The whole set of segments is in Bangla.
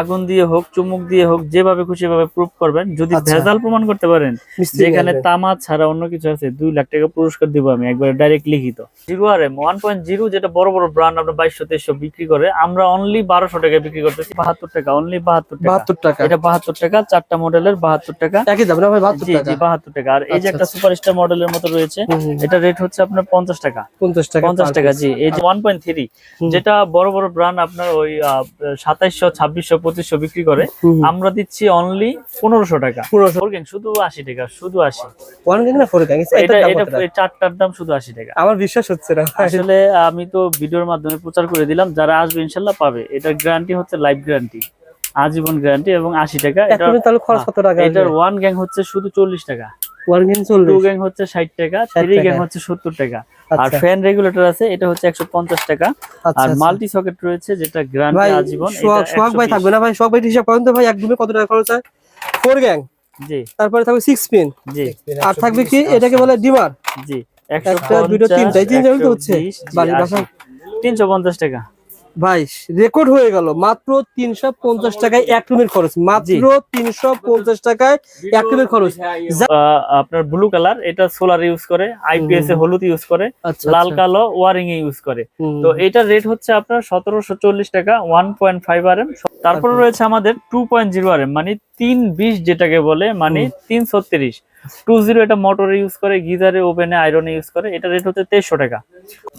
আগুন দিয়ে হোক চুমুক দিয়ে হোক যেভাবে খুশি ভাবে প্রুফ করবেন। যদি আচ্ছা। ভেজাল প্রমাণ করতে পারেন যেখানে। তামা ছাড়া অন্য কিছু আছে দুই লাখ টাকা পুরস্কার দিব আমি একবার ডাইরেক্ট লিখিত। Zero R M one point zero যেটা বড় বড় ব্র্যান্ড আপনার বাইশশো তেইশশো বিক্রি করে আমরা অনলি বারোশো টাকা বিক্রি করতেছি বাহাত্তর টাকা অনলি বাহাত্তর বাহাত্তর টাকা। এটা বাহাত্তর টাকা চারটা মডেলের বাহাত্তর টাকা। বাহাত্তর টাকা? আর এই যে আচ্ছা, একটা আচ্ছা। সুপারস্টার মডেলের মতো রয়েছে এটা রেট হচ্ছে আপনার পঞ্চাশ টাকা। পঞ্চাশ টাকা পঞ্চাশ টাকা জি এই যে ওয়ান পয়েন্ট থ্রি যেটা বড় বড় ব্র্যান্ড আপনার ওই সাতাইশশো ছাব্বিশশো পঁচিশশো বিক্রি করে। আমরা দিচ্ছি অনলি পনেরোশো টাকা শুধু আশি টাকা শুধু আশি এটা এটা চারটার দাম শুধু আশি টাকা আমার বিশ্বাস হচ্ছে না আসলে আমি তো ভিডিওর মাধ্যমে প্রচার করে দিলাম যারা আসবে ইনশাল্লাহ পাবে এটার গ্যারান্টি হচ্ছে লাইফ গ্যারান্টি আজীবন গ্যারান্টি এবং আশি টাকা এটার ওয়ান গ্যাং হচ্ছে শুধু চল্লিশ টাকা ওয়ান গ্যাং টু গ্যাং হচ্ছে ষাট টাকা থ্রি গ্যাং হচ্ছে সত্তর টাকা। আর আচ্ছা ফ্যান রেগুলেটর আছে এটা হচ্ছে একশো পঞ্চাশ টাকা। আর আচ্ছা। মাল্টি সকেট রয়েছে যেটা গ্যারান্টি ভাই আজীবন সোহাগ সোহাগ ভাই থাকবে না ভাই? সোহাগ ভাই হিসাব করেন তো ভাই এক কত টাকা খরচ হয়? ফোর গ্যাং জি। তারপরে থাকবে সিক্স পিন জি। আর থাকবে কি? এটাকে বলে ডিমার জি একটা, দুটো, তিনটা, তিনটা হচ্ছে। বাড়ির বাসা- তিনশো পঞ্চাশ টাকা। ভাই রেকর্ড হয়ে গেল। মাত্র তিনশো পঞ্চাশ টাকায় এক রুমের খরচ। মাত্র তিনশো পঞ্চাশ টাকায় এক রুমের খরচ। আপনার ব্লু কালার এটা সোলার ইউজ করে আইপিএস এ হলুদ ইউজ করে আচ্ছা লাল আচ্ছা। কালো ওয়ারিং ইউজ করে। তো এটার রেট হচ্ছে আপনার সতেরোশো চল্লিশ টাকা one point five R M তারপরে রয়েছে আমাদের two point zero R M মানে তিন বিশ যেটাকে বলে মানে তিন ছত্রিশ টু জিরো এটা মোটরে ইউজ করে গিজারে ওভেনে আয়রনে ইউজ করে। এটা রেট হচ্ছে তেইশশো টাকা।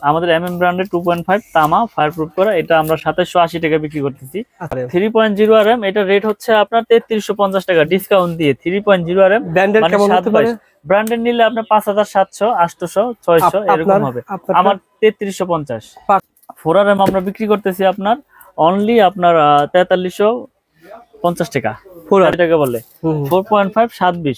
আমাদের এম এম ব্র্যান্ডের টু পয়েন্ট ফাইভ তামা ফায়ার প্রুফ করা। এটা আমরা সাতাশশো আশি টাকা বিক্রি করতেছি। Three point zero R M এটা রেট হচ্ছে আপনার তেত্রিশশো পঞ্চাশ টাকা ডিসকাউন্ট দিয়ে। Three point zero R M ব্র্যান্ডের নিলে আপনার পাঁচ হাজার সাতশো আটশোশো ছয়শো এরকম হবে। আমার তেত্রিশশো পঞ্চাশ। ফোর আর এম আমরা বিক্রি করতেছি আপনার অনলি আপনার তেতাল্লিশশো পঞ্চাশ টাকা। ফোর টাকা বলে। ফোর পয়েন্ট ফাইভ সাত বিশ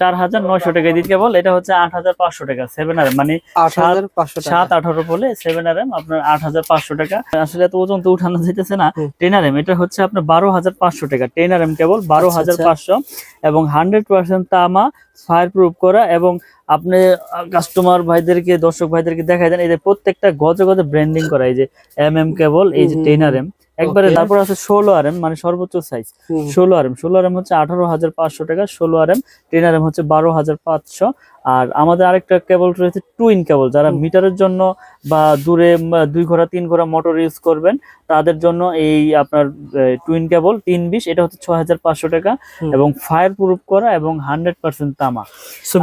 চার হাজার নয়শো টাকা দিতে কেবল এটা হচ্ছে আট হাজার পাঁচশো টাকা সেভেন আর মানে সাত- হাজার আঠারো বলে সেভেন আর এম আপনার আট হাজার পাঁচশো টাকা। আসলে এত ওজন তো উঠানো যাইতেছে না। টেন আর এম এটা হচ্ছে আপনার বারো হাজার পাঁচশো টাকা। টেন আর এম কেবল বারো আচ্ছা, হাজার আচ্ছা। পাঁচশো। এবং হান্ড্রেড পার্সেন্ট তামা ফায়ার প্রুফ করা এবং আপনি কাস্টমার ভাইদেরকে দর্শক ভাইদেরকে দেখাই দেন এই যে প্রত্যেকটা গজে গজে ব্র্যান্ডিং করা এই যে এম এম কেবল এই যে টেন আর এম একবারে তারপর আছে ষোলো আর এম মানে সর্বোচ্চ সাইজ ষোলো আর এম ষোলো আর এম হচ্ছে আঠারো হাজার পাঁচশো টাকা ষোলো R M ten R M হচ্ছে বারো হাজার পাঁচশো। আর আমাদের আরেকটা কেবল রয়েছে টুইন কেবল যারা মিটারের জন্য বা দূরে দুই ঘোড়া তিন ঘোড়া মোটর ইউজ করবেন তাদের জন্য এই আপনার টুইন কেবল তিন বিশ এটা হচ্ছে ছয় হাজার পাঁচশো টাকা এবং ফায়ার প্রুফ করা এবং হান্ড্রেড পার্সেন্ট তামা।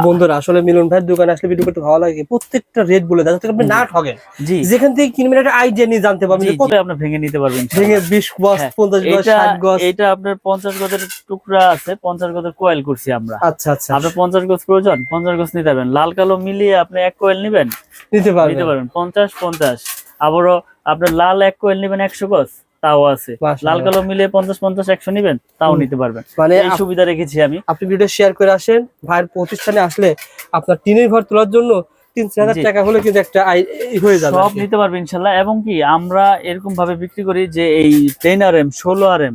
বন্ধুরা আসলে মিলন ভাইয়ের দোকানে আসলে ভিডিও করতে ভালো লাগে। প্রত্যেকটা রেট বলে দেয় আপনি না ঠগেন জি। যেখান থেকে কিনবেন একটা আইডিয়া নিয়ে জানতে পারবেন কত আপনি ভেঙে নিতে পারবেন ভেঙে বিশ গজ হ্যাঁ, পঞ্চাশ গজ ষাট গজ। এটা আপনার পঞ্চাশ গজের টুকরা আছে পঞ্চাশ গজের কোয়েল করছি আমরা। আচ্ছা আচ্ছা। আপনার পঞ্চাশ গজ প্রয়োজন পঞ্চাশ গজ নিতে পারবেন। লাল কালো মিলিয়ে আপনি এক কোয়েল নিবেন। নিতে নিতে পারবেন। পারবেন পঞ্চাশ পঞ্চাশ। আবারও আপনার লাল এক কোয়েল নিবেন একশো গজ তাও আছে। লাল কালো মিলিয়ে পঞ্চাশ পঞ্চাশ একশো নিবেন তাও নিতে পারবেন। মানে সুবিধা রেখেছি আমি। আপনি ভিডিও শেয়ার করে আসেন। ভাইয়ের প্রতিষ্ঠানে আসলে আপনার টিনের ঘর তোলার জন্য তিন চার হাজার টাকা হলে কিন্তু একটা হয়ে যাবে সব নিতে পারবেন ইনশাল্লাহ। এবং কি আমরা এরকম ভাবে বিক্রি করি যে এই টেন আর এম ষোলো আর এম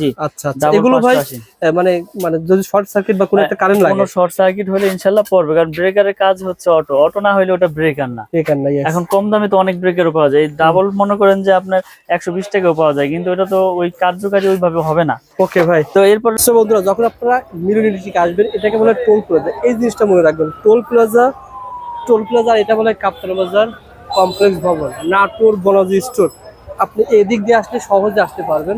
জি আচ্ছা আচ্ছা। এগুলো ভাই মানে মানে যদি শর্ট সার্কিট বা কোনো একটা কারেন্ট লাগে। কোনো শর্ট সার্কিট হলে ইনশাল্লাহ পড়বে কারণ ব্রেকারের কাজ হচ্ছে অটো অটো না হলে ওটা ব্রেকার না। এখান কম দামে তো অনেক ব্রেকেরও পাওয়া যায়। ডাবল মনে করেন যে আপনার একশো বিশ টাকাও পাওয়া যায় কিন্তু এটা তো ওই কার্যকারী ওইভাবে হবে না। ওকে ভাই। তো এরপর বন্ধুরা যখন আপনারা মিরর ইলেকট্রিক আসবেন এটাকে বলে টোল প্লাজা এই জিনিসটা মনে রাখবেন টোল প্লাজা টোল প্লাজা এটা বলে কাপ্তান বাজার কমপ্লেক্স ভবন নাটোর বনাজি স্টোর। আপনি এদিক দিয়ে আসলে সহজে আসতে পারবেন।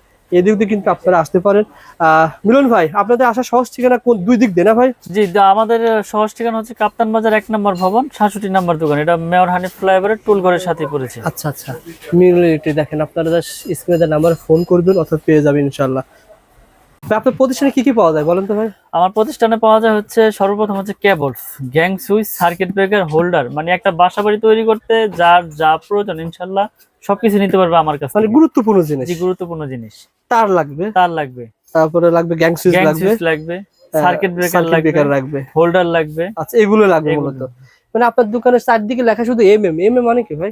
এদিক দিয়ে কিন্তু আপনারা আসতে পারেন। মিলন ভাই আপনাদের আসা সহজ ঠিকানা কোন দুই দিক দিয়ে না ভাই? জি আমাদের সহজ ঠিকানা হচ্ছে কাপ্তান বাজার এক নম্বর ভবন সাতষট্টি নম্বর দোকান। এটা মেয়র হানিফ ফ্লাইওভারের টুল ঘরের সাথে পড়েছে। আচ্ছা আচ্ছা। মিলন দেখেন আপনারা স্ক্রিনে নাম্বার ফোন করবেন অথবা পেয়ে যাবেন ইনশাল্লাহ আপনার প্রতিষ্ঠানে কি কি পাওয়া যায় বলেন তো ভাই? আমার প্রতিষ্ঠানে পাওয়া যায় হচ্ছে সর্বপ্রথম হচ্ছে cables gang switch circuit breaker holder. মানে একটা বাসা বাড়ি তৈরি করতে যার যা প্রয়োজন ইনশাল্লাহ সবকিছু নিতে পারবে আমার কাছে মানে গুরুত্বপূর্ণ জিনিস। গুরুত্বপূর্ণ জিনিস। তার লাগবে। তার লাগবে। তারপরে লাগবে গ্যাং সুইচ লাগবে লাগবে সার্কিট ব্রেকার সার্কিট লাগবে ব্রেকার লাগবে হোল্ডার লাগবে। আচ্ছা এগুলো লাগবে। মূলত। মানে আপনার দোকানের চারদিকে লেখা শুধু এম এম এম এম মানে কি ভাই?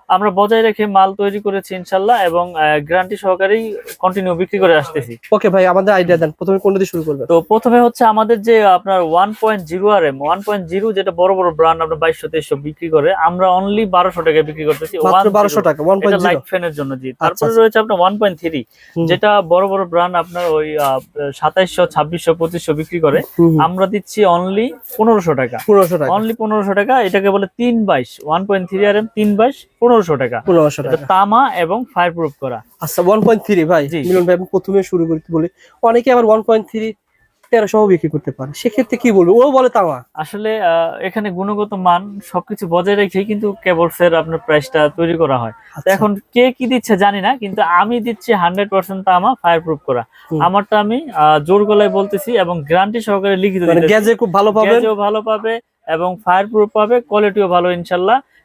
আমরা বজায় রেখে মাল তৈরি করেছি ইনশাল্লাহ এবং গ্যারান্টি সহকারেই কন্টিনিউ বিক্রি করে আসতেছি। ওকে ভাই আমাদের আইডিয়া দেন। প্রথমে কোনটা দিয়ে শুরু করবেন? তো প্রথমে হচ্ছে আমাদের যে আপনার one point zero R M one point zero যেটা বড় বড় ব্র্যান্ড বাইশশো তেইশশো বিক্রি করে আমরা অনলি বারোশো টাকায় বিক্রি করতেছি। মাত্র 1.0 বারোশো টাকা ওয়ান পয়েন্ট লাইট ফ্যানের জন্য জি। তারপরে আচ্ছা। রয়েছে আপনার ওয়ান পয়েন্ট থ্রি। যেটা বড় বড় ব্র্যান্ড আপনার ওই সাতাইশশো ছাব্বিশশো পঁচিশশো বিক্রি করে। আমরা দিচ্ছি অনলি পনেরোশো টাকা। পনেরোশো টাকা। অনলি পনেরোশো টাকা এটাকে বলে তিন বাইশ। One point three R M তিন বাইশ। পনেরোশো টাকা। পনেরোশো টাকা। তামা এবং ফায়ার প্রুফ করা। আচ্ছা ওয়ান পয়েন্ট থ্রি ভাই মিলন ভাই প্রথমে শুরু করতে বলি। অনেকে আবার ওয়ান পয়েন্ট থ্রি তেরোশো বিক্রি করতে পারে। সেক্ষেত্রে কি বলব? ও বলে তামা। আসলে এখানে গুণগত মান সবকিছু বজায় রেখেই কিন্তু কেবলস এর আপনার প্রাইসটা তৈরি করা হয়। আচ্ছা। এখন কে কি দিচ্ছে জানি না কিন্তু আমি দিচ্ছি হান্ড্রেড পার্সেন্ট তামা ফায়ার প্রুফ করা আমারটা আমি জোর গলায় বলতেছি এবং গ্যারান্টি সহকারে লিখিত মানে। গ্যাজে খুব ভালো গ্যাজও ভালো পাবে এবং ফায়ার প্রুফ পাবে কোয়ালিটিও ভালো ইনশাল্লাহ।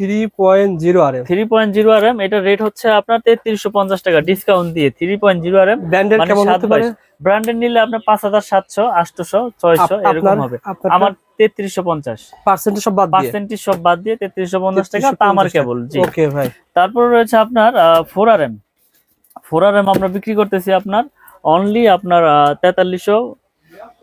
three point zero R M three point zero R M এটা রেট হচ্ছে আপনার তেত্রিশশো পঞ্চাশ টাকা ডিসকাউন্ট দিয়ে three point zero R M ব্র্যান্ডের কেমন হতে পারে? ব্র্যান্ডের নিলে আপনার পাঁচ হাজার সাতশো আটশোশো ছয়শো এরকম হবে। আমার তেত্রিশশো পঞ্চাশ। পার্সেন্টেজ সব বাদ পার্সেন্টেজ সব বাদ দিয়ে তেত্রিশশো পঞ্চাশ টাকা কেবল জি। ওকে ভাই। তারপর রয়েছে আপনার four R M four R M আমরা বিক্রি করতেছি আপনার অনলি আপনার তেতাল্লিশশো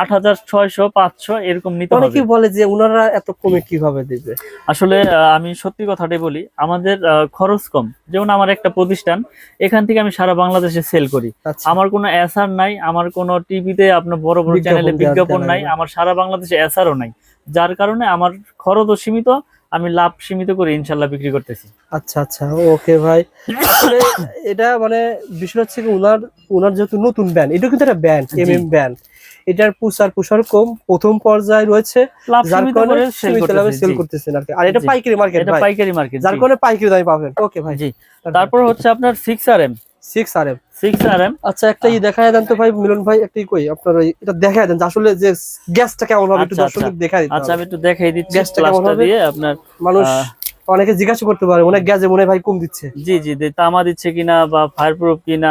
আট হাজার ছয়শো পাঁচশো এরকম নিতে হবে। অনেকেই বলে যে ওনারা এত কমে কীভাবে দিবে? আসলে আমি সত্যি কথাটাই বলি আমাদের খরচ কম। যেমন আমার একটা প্রতিষ্ঠান এখান থেকে আমি সারা বাংলাদেশে সেল করি। আচ্ছা। আমার কোনো এসআর নাই আমার কোনো টিভিতে আপনার বড় বড় বিজ্ঞাপন চ্যানেলে বিজ্ঞাপন নাই আমার সারা বাংলাদেশে এসআরও নাই। যার কারণে আমার খরচও সীমিত আমি লাভ সীমিত করে ইনশাল্লাহ বিক্রি করতেছি। আচ্ছা আচ্ছা ওকে ভাই। আসলে এটা মানে বিষয় হচ্ছে কি যেহেতু নতুন ব্যান্ড এটা কিন্তু একটা ব্যান্ড জি। এম এম ব্যান্ড এটার প্রচার প্রসার কম প্রথম পর্যায়ে রয়েছে যার কারণে সীমিত লাভে সেল করতেছেন আর আর এটা পাইকারি মার্কেট এটা পাইকারি মার্কেট যার কারণে পাইকারি দামে পাবেন। ওকে ভাই। জি। তারপর হচ্ছে আপনার six R M six R M six R M আচ্ছা একটা ই দেখায় দেন তো ভাই মিলন ভাই একটা কই? আপনার ওই এটা দেখায় দেন আসলে যে গ্যাসটা কেমন হবে একটু আচ্ছা, দর্শকদের দেখায় দিতে আচ্ছা আমি একটু দেখাই দিচ্ছি গ্যাসটা কেমন হবে? আপনার মানুষ অনেকে জিজ্ঞাসা করতে পারে অনেক গ্যাসে মনে হয় ভাই কম দিচ্ছে। জি জি তামা দিচ্ছে কিনা বা ফায়ার প্রুফ কিনা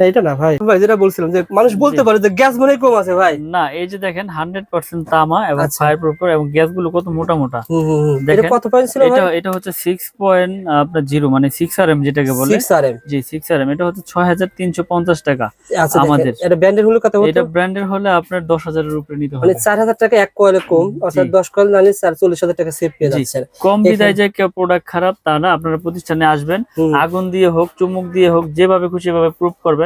এটা না ভাই। ভাই যেটা বলছিলাম যে মানুষ বলতে পারে যে গ্যাস মনে কম আছে ভাই। না এই যে দেখেন হান্ড্রেড পার্সেন্ট তামা এবং। ফায়ার প্রুফ এবং গ্যাসগুলো কত মোটা মোটা। হুম হুম হুম। এটা কত পয়েন্ট ছিল এটা এটা হচ্ছে সিক্স আপনার জিরো মানে সিক্স আর যেটাকে বলে। 6 আরএম জি সিক্স আর এটা হচ্ছে ছয় হাজার তিনশো পঞ্চাশ টাকা আমাদের আমাদের। এটা ব্র্যান্ডের হলো কত হতো? এটা ব্র্যান্ডের হলে আপনার দশ হাজারের উপরে নিতে মানে হবে। 4000 টাকা এক কয়েলে কম অর্থাৎ 10 কয়েল নালে 44000 টাকা সেভ পেয়ে কম বিদায় যে কেউ প্রোডাক্ট খারাপ তা না আপনারা প্রতিষ্ঠানে আসবেন আগুন দিয়ে হোক চুমুক দিয়ে হোক যেভাবে খুশি ভাবে প্রুফ করবেন।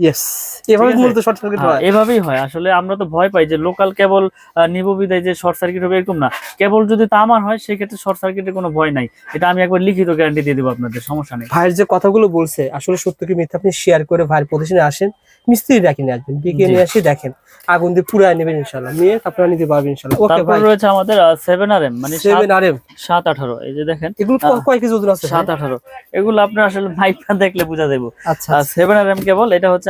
ইয়েস এভাবে মূলত শর্ট সার্কিট হ্যাঁ, হয়। এভাবেই হয়। আসলে আমরা তো ভয় পাই যে লোকাল কেবল নিব বিদায় যে শর্ট সার্কিট হবে এরকম না। কেবল যদি তামার হয় সেক্ষেত্রে শর্ট সার্কিটের কোনো ভয় নাই। এটা আমি একবার লিখিত গ্যারান্টি দিয়ে দেবো আপনাদের সমস্যা নেই। ভাইয়ের যে কথাগুলো বলছে আসলে সত্য কি মিথ্যা আপনি শেয়ার করে ভাইয়ের প্রতিষ্ঠানে আসেন মিস্ত্রি ডাকি নিয়ে আসবেন ডেকে নিয়ে আসি দেখেন। আগুন দিয়ে পুরাই নেবেন নিয়ে আপনারা নিতে পারবেন ইনশাল্লাহ ওকে ভাই রয়েছে আমাদের মানে সেভেন আর এম সাত আঠারো এই যে দেখেন। এগুলো কয় কেজি ওজন আছে সাত আঠারো। এগুলো আপনার আসলে মাইকটা দেখলে বোঝা যাব আচ্ছা সেভেন আর এম কেবল এটা হচ্ছে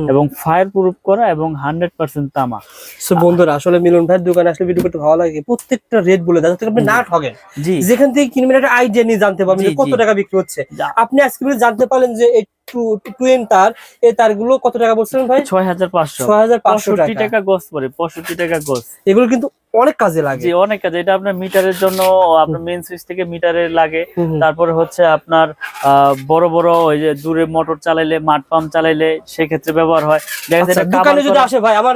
এবং ফায়ার প্রুফ করা এবং হান্ড্রেড পার্সেন্ট তামা। সো বন্ধুরা আসলে মিলন ভাইয়ের দোকানে আসলে ভিডিও করতে ভালো লাগে। প্রত্যেকটা রেট বলে দেয় আপনি না ঠকেন জি। যেখান থেকে কিনবেন একটা আইডিয়া নিয়ে জানতে পারবেন কত টাকা বিক্রি হচ্ছে। আপনি আজকে জানতে পারলেন যে টুয়েন তার। এই তারগুলো কত টাকা বলছিলেন ভাই? ছয় হাজার পাঁচশো। ছয় হাজার পাঁচশো টাকা। গোস পরে পঁয়ষট্টি টাকা গোস। এগুলো কিন্তু অনেক কাজে লাগে। জি অনেক কাজে। এটা আপনার মিটারের জন্য আপনার মেন সুইচ থেকে মিটারে লাগে। তারপরে হচ্ছে আপনার আহ, বড় বড় ওই যে দূরে মোটর চালাইলে মাঠ পাম্প চালাইলে সেক্ষেত্রে ব্যবহার হয়। দেখা যাচ্ছে আচ্ছা, দোকানে যদি আসে ভাই আমার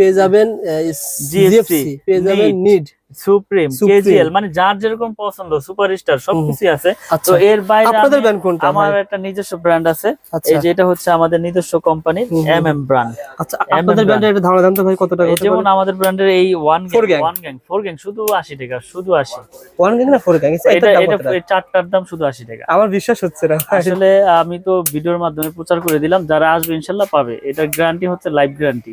পেয়ে যাবেন জিএফসি পেয়ে যাবেন নিড সুপ্রিম কেজিএল মানে যার যেরকম পছন্দ সুপারস্টার সবকিছু আছে। তো আচ্ছা এর বাইরে আপনাদের আমি- কোনটা আমার একটা নিজস্ব ব্র্যান্ড আছে। আচ্ছা। এই যে হচ্ছে আমাদের নিজস্ব ব্র্যান্ড আচ্ছা আপনাদের brand। ব্যান্ডের ধারণা দাম তো ভাই কত টাকা যেমন আমাদের ব্র্যান্ডের এই one gang one gang four gang শুধু আশি টাকা শুধু আশি। ওয়ান গ্যাং না ফোর গ্যাং এটা এটা এটা চারটার দাম শুধু আশি টাকা। আমার বিশ্বাস হচ্ছে না আসলে আমি তো ভিডিওর মাধ্যমে প্রচার করে দিলাম যারা আসবে ইনশাল্লাহ পাবে। এটার গ্যারান্টি হচ্ছে লাইফ গ্যারান্টি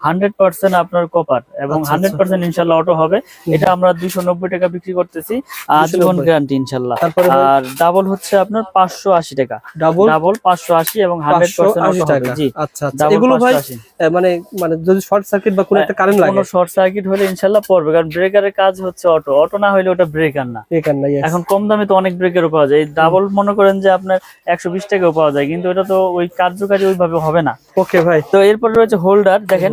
হান্ড্রেড পার্সেন্ট আপনার কপার এবং আচ্ছা, হান্ড্রেড পার্সেন্ট ইনশাল্লাহ অটো হবে। এটা আমরা দুইশো নব্বই টাকা বিক্রি করতেছি আজীবন 290 গ্যারান্টি ইনশাল্লাহ। আর ডাবল হচ্ছে আপনার পাঁচশো আশি টাকা। ডাবল ডাবল পাঁচশো আশি এবং হান্ড্রেড পাঁচশো পার্সেন্ট আশি অটো টাকা। জি আচ্ছা আচ্ছা। এগুলো ভাই মানে মানে যদি শর্ট সার্কিট বা কোনো একটা কারেন্ট লাগে? কোনো শর্ট সার্কিট হলে ইনশাল্লাহ পড়বে কারণ ব্রেকারের কাজ হচ্ছে অটো অটো না হলে ওটা ব্রেকার না। এখান নাই এখন কম দামে তো অনেক ব্রেকারও পাওয়া যায়। ডাবল মনে করেন যে আপনার একশো বিশ টাকাও পাওয়া যায় কিন্তু এটা তো ওই কার্যকারী ওইভাবে হবে না। ওকে ভাই। তো এরপরে রয়েছে হোল্ডার দেখেন